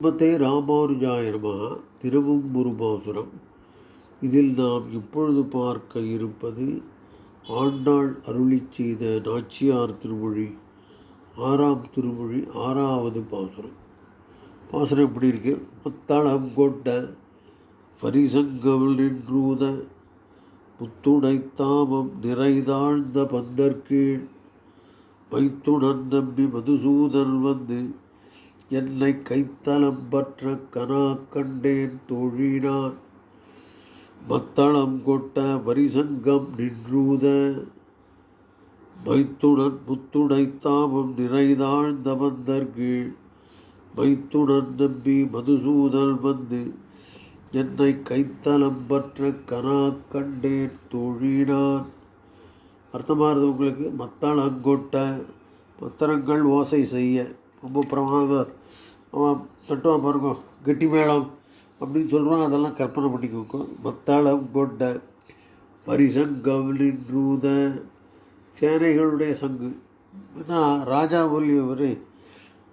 ஸ்ரீமதே ராமானுஜாய நம இதில் நாம் இப்பொழுது பார்க்க இருப்பது ஆண்டாள் அருளிச் செய்த நாச்சியார் திருமொழி ஆறாம் திருமொழி ஆறாவது பாசுரம். பாசுரம் எப்படி இருக்கு? முத்தளம் கொண்ட பரிசங்கவல் நின்றூத முத்துடை தாமம் நிறைதாழ்ந்த பந்தற்கீழ் மைத்துணன் நம்பி மதுசூதன் வந்து என்னை கைத்தலம் பற்ற கனா கண்டேன் தோழினான் மத்தளம் கொட்ட வரிசங்கம் நின்றூத. மைத்துடன் முத்துடை தாமம் நிறைதாழ்ந்த வந்தர்கீழ் மைத்துடன் நம்பி மதுசூதல் வந்து என்னை கைத்தலம் பற்ற கனா கண்டேன் தோழினான் அர்த்தமாகிறது உங்களுக்கு? மத்தளங்கொட்ட பத்திரங்கள் ஓசை செய்ய. ரொம்ப பிரமாதம். அவன் தட்டுவான் பாருங்க கெட்டி மேளம் அப்படின்னு சொல்கிறான் அதெல்லாம் கற்பனை பண்ணிக்கோங்க மத்தாளம் கொண்ட பரிசங்கவலின்றூத சேனைகளுடைய சங்கு. ஏன்னா ராஜா இவர்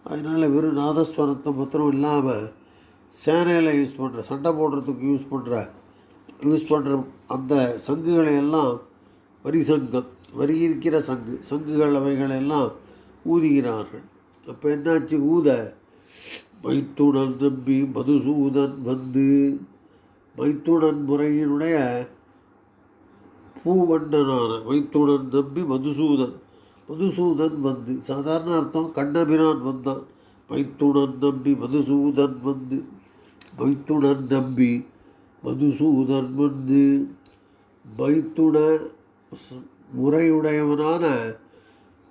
அதனால் வெறும் நாதஸ்வரத்தை மாத்திரம் இல்லாமல் சேனையில் யூஸ் பண்ணுற சண்டை போடுறதுக்கு யூஸ் பண்ணுற யூஸ் பண்ணுற அந்த சங்குகளை எல்லாம் வரி சங்கம் வரி இருக்கிற சங்கு சங்குகள் அவைகளெல்லாம் ஊதுகிறார்கள். அப்போ என்னாச்சு? ஊத. மைத்துணன் நம்பி மதுசூதன் வந்து மைத்துடன் முறையினுடைய பூவண்ணனான மைத்துணன் நம்பி மதுசூதன். மதுசூதன் வந்து சாதாரண அர்த்தம் கண்ணபிரான் வந்தான். மைத்துடன் நம்பி மதுசூதன் வந்து மைத்துடன் நம்பி மதுசூதன் வந்து மைத்துண முறையுடையவனான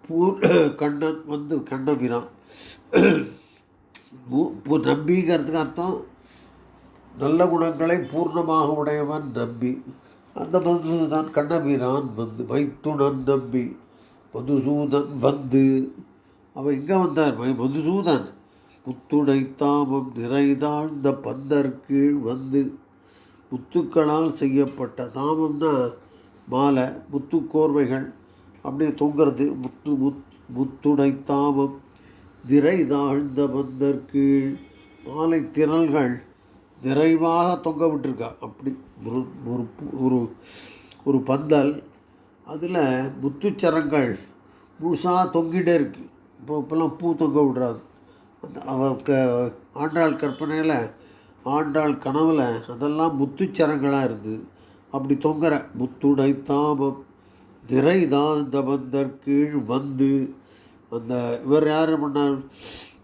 பூர் கண்ணன் வந்து கண்ணபிரான். நம்பிங்கிறதுக்கு அர்த்தம் நல்ல குணங்களை பூர்ணமாக உடையவன் நம்பி. அந்த மது தான் கண்ணபிரான் வந்து மைத்துணன் நம்பி. மதுசூதன் வந்து அவன் எங்கே வந்தார் மை மதுசூதன். புத்துடை தாமம் நிறைதாழ்ந்த பந்தர் கீழ் வந்து முத்துக்களால் செய்யப்பட்ட தாமம்னா மாலை முத்து கோர்வைகள் அப்படியே தொங்குறது. முத்து முத் முத்துடை தாமம். திரை தாழ்ந்த பந்தர் கீழ். மாலை திரள்கள். நிறைவாக தொங்க விட்டுருக்கா. அப்படி ஒரு ஒரு ஒரு பந்தல். அதில் முத்துச்சரங்கள் முழுசாக தொங்கிட்டே இருக்குது இப்போ இப்போல்லாம் பூ தொங்க விடுறாது அந்த அவ க ஆண்டாள் கற்பனையில் ஆண்டாள் கனவில் அதெல்லாம் முத்துச்சரங்களாக இருந்தது. அப்படி தொங்குற முத்துடை தாமம். நிறைதாழ்ந்த பந்தர் கீழ் வந்து அந்த இவர் யார் பண்ணார்?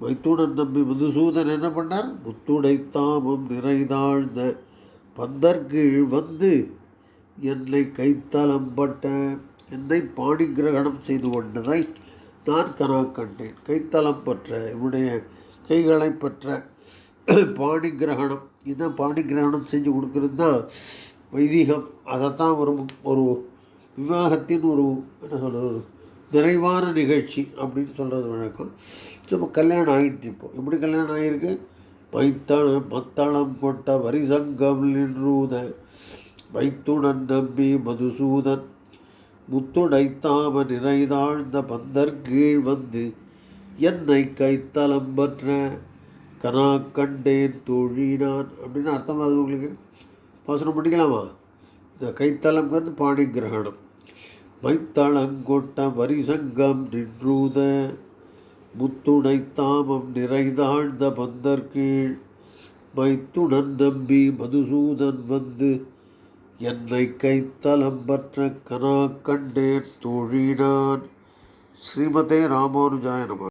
வைத்துடன் நம்பி மதுசூதன் என்ன பண்ணார்? முத்துடை தாமம் நிறைதாழ்ந்த பந்தர் கீழ் வந்து என்னை கைத்தலம்பட்ட என்னை பாணி கிரகணம் செய்து கொண்டதை நான் கனா கண்டேன். கைத்தலம் பற்ற இவனுடைய கைகளை பற்ற பாணி கிரகணம் இதான் பாணி கிரகணம் செஞ்சு கொடுக்குறது தான் வைதிகம். அதைத்தான் ஒரு ஒரு விவாகத்தின் ஒரு என்ன சொல்கிறது நிறைவான நிகழ்ச்சி அப்படின்னு சொல்கிறது வழக்கம். சும்மா கல்யாணம் ஆகிடுச்சு இப்போ. எப்படி கல்யாணம் ஆகியிருக்கு? மைத்தளம் மத்தளம் கொட்ட வரிசங்கம் நின்றூத வைத்துடன் நம்பி மதுசூதன் முத்துடைத்தாம நிறைதாழ்ந்த பந்தர் கீழ் வந்து என்னை கைத்தலம் பற்ற கனா கண்டேன் தோழினான். அப்படின்னு அர்த்தமாகுது உங்களுக்கு? பாசனம் பண்ணிக்கலாமா? இந்த வந்து பாணி கிரகணம் மைத்தளங்கொட்ட வரிசங்கம் நின்றூத முத்துணை தாமம் நிறைந்தாழ்ந்த பந்தர்கீழ் மைத்துடன் நம்பி மதுசூதன் வந்து என்னை கைத்தலம் பற்ற கனா கண்டேன் தோழினான். ஸ்ரீமதே ராமானுஜாய நம.